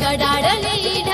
गडारीढ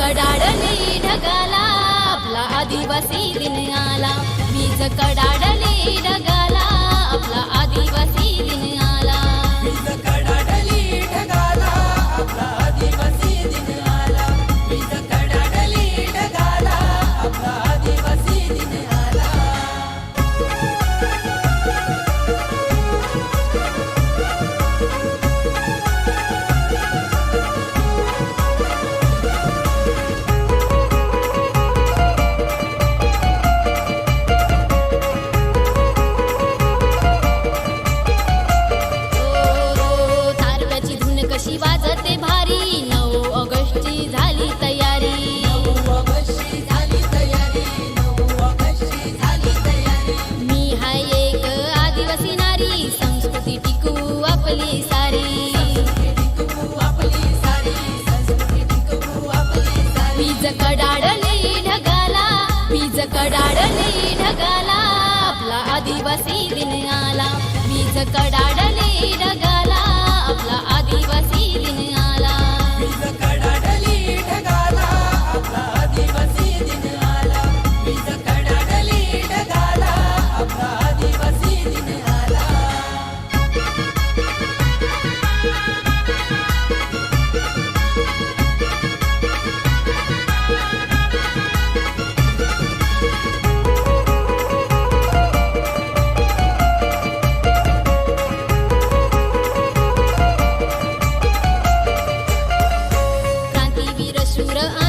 कडाडले ढगाला आपला आदिवासी दिन आला. वीज कडाडले ढगाला आपला आदिवासी दिन आला राहणारी संस्कृती टिकू आपली सारी. वीज कडाडली ढगाला वीज कडाडली ढगाला आपला आदिवासी दिन आला. वीज कडाडली ढगाला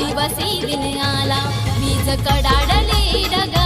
दिवसी दिन आला वीज कडाडले डगा